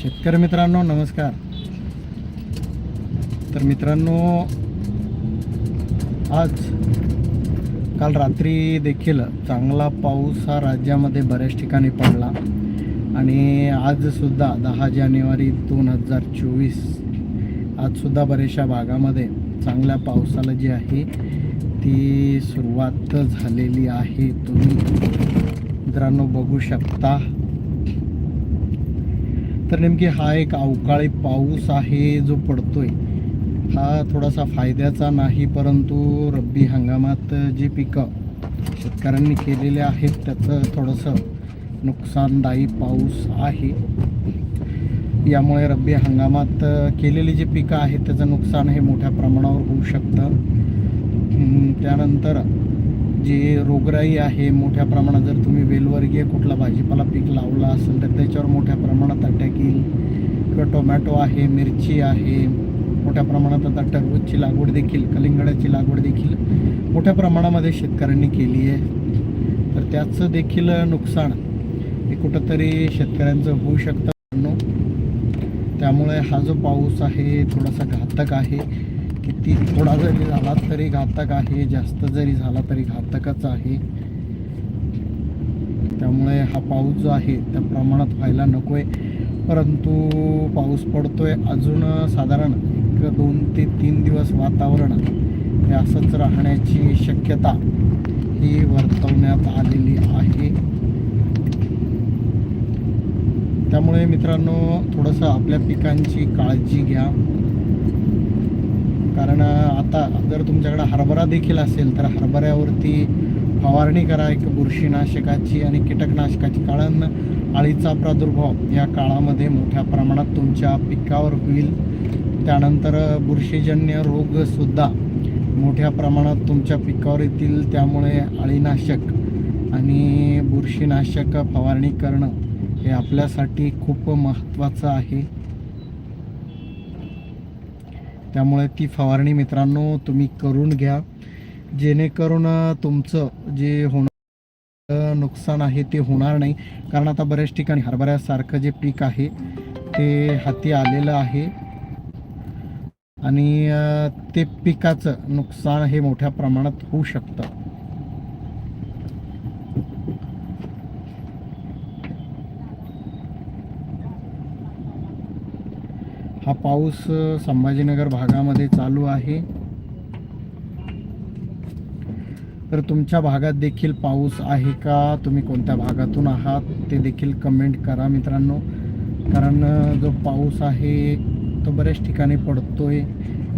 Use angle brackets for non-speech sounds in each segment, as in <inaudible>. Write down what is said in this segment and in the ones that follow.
शेतकरी मित्रांनो नमस्कार. तर मित्रांनो आज काल रात्री देखील चांगला पाऊस हा राज्यामध्ये बऱ्याच ठिकाणी पडला. आणि आजसुद्धा दहा जानेवारी दोन हजार चोवीस आजसुद्धा बऱ्याचशा भागामध्ये चांगल्या पावसाला जी आहे ती सुरुवात झालेली आहे. तुम्ही मित्रांनो बघू शकता. तर नेमकी हा एक अवकाळी पाऊस आहे जो पडतोय. हा थोडासा फायद्याचा नाही परंतु रब्बी हंगामात जी पिकं शेतकऱ्यांनी केलेले आहेत त्याचं थोडंसं नुकसानदायी पाऊस आहे. यामुळे रब्बी हंगामात केलेली जी पिकं आहेत त्याचं नुकसान हे मोठ्या प्रमाणावर होऊ शकतं. त्यानंतर जी रोगराई आहे मोठ्या प्रमाणात जर तुम्ही वेलवर्गीय कुठला भाजीपाला पीक लावला असेल तर त्याच्यावर मोठ्या प्रमाणात अटॅक येईल. किंवा टोमॅटो आहे मिरची आहे मोठ्या प्रमाणात आता टरबूजची लागवड देखील कलिंगडाची लागवड देखील मोठ्या प्रमाणामध्ये शेतकऱ्यांनी केली आहे. तर त्याचं देखील नुकसान हे कुठंतरी शेतकऱ्यांचं होऊ शकतं. त्यामुळे हा जो पाऊस आहे थोडासा घातक आहे. किती थोडा जरी झाला तरी घातक आहे जास्त जरी झाला तरी घातकच आहे. त्यामुळे हा पाऊस जो आहे त्या प्रमाणात व्हायला नको आहे परंतु पाऊस पडतोय अजून साधारण एक दोन ते तीन दिवस वातावरण हे असंच राहण्याची शक्यता ही वर्तवण्यात आलेली आहे. त्यामुळे मित्रांनो थोडंसं आपल्या पिकांची काळजी घ्या. कारण आता जर तुमच्याकडे हरभरा देखील असेल तर हरभऱ्यावरती फवारणी करा. एक बुरशीनाशकाची आणि कीटकनाशकाची कारण अळीचा प्रादुर्भाव या काळामध्ये मोठ्या प्रमाणात तुमच्या पिकावर होईल. त्यानंतर बुरशीजन्य रोगसुद्धा मोठ्या प्रमाणात तुमच्या पिकावर येतील. त्यामुळे अळीनाशक आणि बुरशीनाशक फवारणी करणं हे आपल्यासाठी खूप महत्त्वाचं आहे. त्यामुळे ती फवारणी मित्रांनो तुम्ही करून घ्या. जेणेकरून तुमचं जे होणार नुकसान आहे ते होणार नाही. कारण आता बऱ्याच ठिकाणी हरभऱ्यासारखं जे पीक आहे ते हाती आलेलं आहे. आणि ते पिकाचं नुकसान हे मोठ्या प्रमाणात होऊ शकतं. हा पाऊस संभाजीनगर भागामध्ये चालू आहे. तर तुमच्या भागात देखील पाऊस आहे का? तुम्ही कोणत्या भागातून आहात? ते देखील कमेंट करा मित्रांनो. कारण जो पाऊस आहे तो बऱ्याच ठिकाणी पडतोय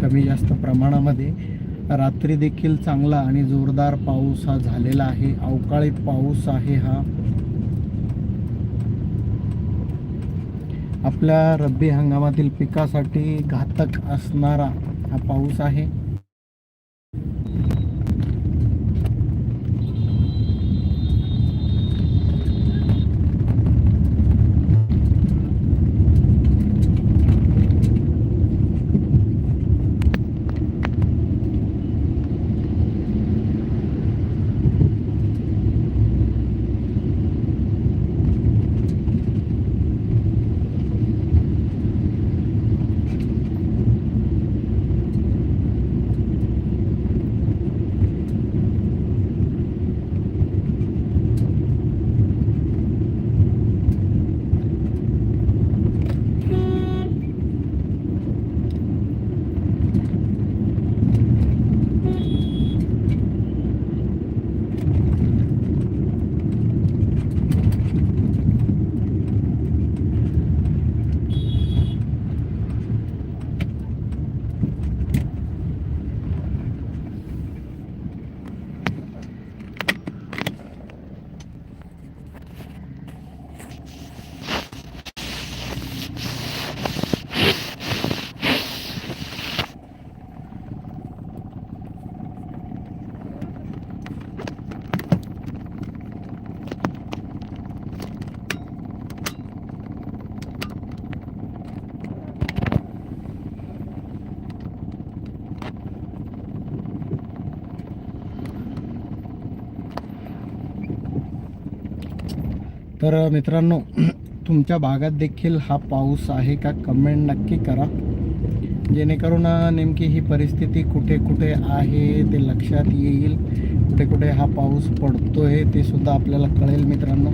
कमी जास्त प्रमाणामध्ये. रात्री देखील चांगला आणि जोरदार पाऊस हा झालेला आहे. अवकाळी पाऊस आहे हा. आपल्या रब्बी हंगामातील पिकासाठी घातक असणारा हा पाऊस आहे. तर मित्रांनो <clears throat> तुमच्या भागात देखील हा पाऊस आहे का कमेंट नक्की करा. जेणेकरून नेमकी ही परिस्थिती कुठे कुठे आहे ते लक्षात येईल. कुठे कुठे हा पाऊस पडतोय ते सुद्धा आपल्याला कळेल मित्रांनो.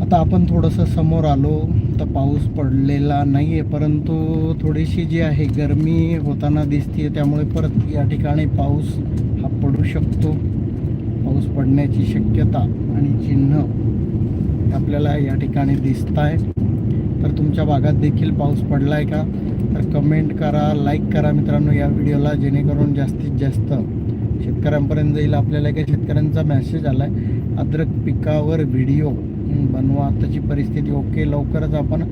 आता आपण थोडंसं समोर आलो तर पाऊस पडलेला नाही आहे परंतु थोडीशी जी आहे गरमी होताना दिसते त्यामुळे परत या ठिकाणी पाऊस हा पडू शकतो. पाऊस पडण्याची शक्यता आणि चिन्ह आपल्याला या ठिकाणी दिसत आहे. तर तुमच्या भागात देखील पाऊस पडला आहे का? तर कमेंट करा लाईक करा मित्रांनो या व्हिडिओला जेणेकरून जास्तीत जास्त शेतकऱ्यांपर्यंत जाईल आपल्याला एका शेतकऱ्यांचा मेसेज आला आहे अद्रक पिकावर व्हिडिओ बनवा. आताची परिस्थिती ओके लवकरच आपण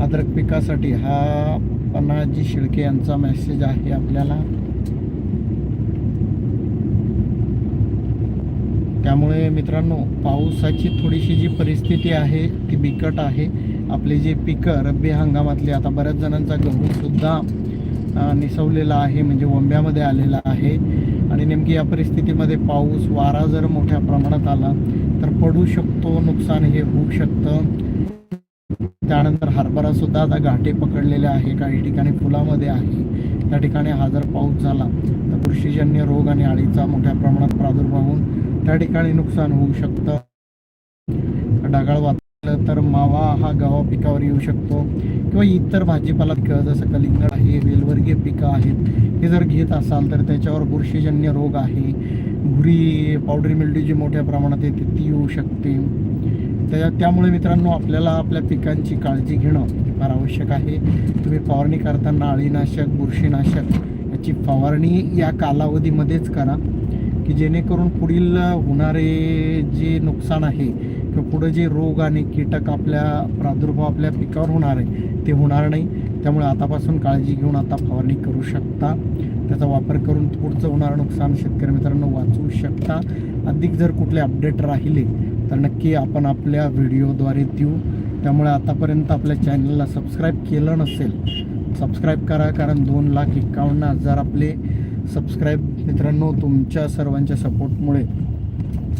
अद्रक पिकासाठी हा पनाजी शिळके यांचा मेसेज आहे आपल्याला. त्यामुळे मित्रांनो पावसाची थोडीशी जी परिस्थिती आहे ती बिकट आहे. आपले जे पिकं रब्बी हंगामातले आता बऱ्याच जणांचा गहूसुद्धा निसवलेला आहे म्हणजे वंब्यामध्ये आलेला आहे. आणि नेमकी या परिस्थितीमध्ये पाऊस वारा जर मोठ्या प्रमाणात आला तर पडू शकतो नुकसान हे होऊ शकतं. त्यानंतर हरभरासुद्धा आता घाटे पकडलेले आहे काही ठिकाणी फुलामध्ये आहे. त्या ठिकाणी हा जर पाऊस झाला तर बुरशीजन्य रोग आणि अळीचा मोठ्या प्रमाणात प्रादुर्भाव होऊन त्या ठिकाणी नुकसान होऊ शकतं. ढगाळ वाचलं तर मावा हा गव्हा पिकावर येऊ शकतो. किंवा इतर भाजीपाला पिकं जसं कलिंगड आहे वेलवर्गीय पिकं आहेत. हे जर घेत असाल तर त्याच्यावर बुरशीजन्य रोग आहे. भुरी पावडरी मिल्डी जी मोठ्या प्रमाणात येते ती येऊ शकते. त्या त्यामुळे मित्रांनो आपल्याला आपल्या पिकांची काळजी घेणं हे फार आवश्यक आहे. तुम्ही फवारणी करताना अळीनाशक बुरशीनाशक याची फवारणी या कालावधीमध्येच करा. की जेणेकरून पुढील होणारे जे नुकसान आहे किंवा पुढे जे रोग आणि कीटक आपल्या प्रादुर्भाव आपल्या पिकावर होणार आहे ते होणार नाही. त्यामुळे आतापासून काळजी घेऊन आता फवारणी करू शकता. त्याचा वापर करून पुढचं होणारं नुकसान शेतकरी मित्रांनो वाचवू शकता. अधिक जर कुठले अपडेट राहिले तर नक्की आपण आपल्या व्हिडिओद्वारे देऊ. त्यामुळे आतापर्यंत आपल्या चॅनलला सबस्क्राईब केलं नसेल सबस्क्राईब करा. कारण दोन लाख एकावन्न हजार आपले सबस्क्राईब मित्रांनो तुमच्या सर्वांच्या सपोर्टमुळे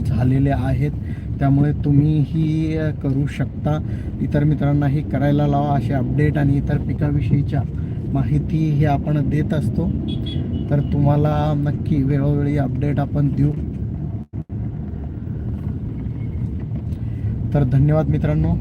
झालेले आहेत. त्यामुळे तुम्हीही करू शकता. इतर मित्रांनाही करायला लावा असे अपडेट आणि इतर पिकाविषयीच्या माहिती ही आपण देत असतो. तर तुम्हाला नक्की वेळोवेळी अपडेट आपण देऊ. तर धन्यवाद मित्रांनो.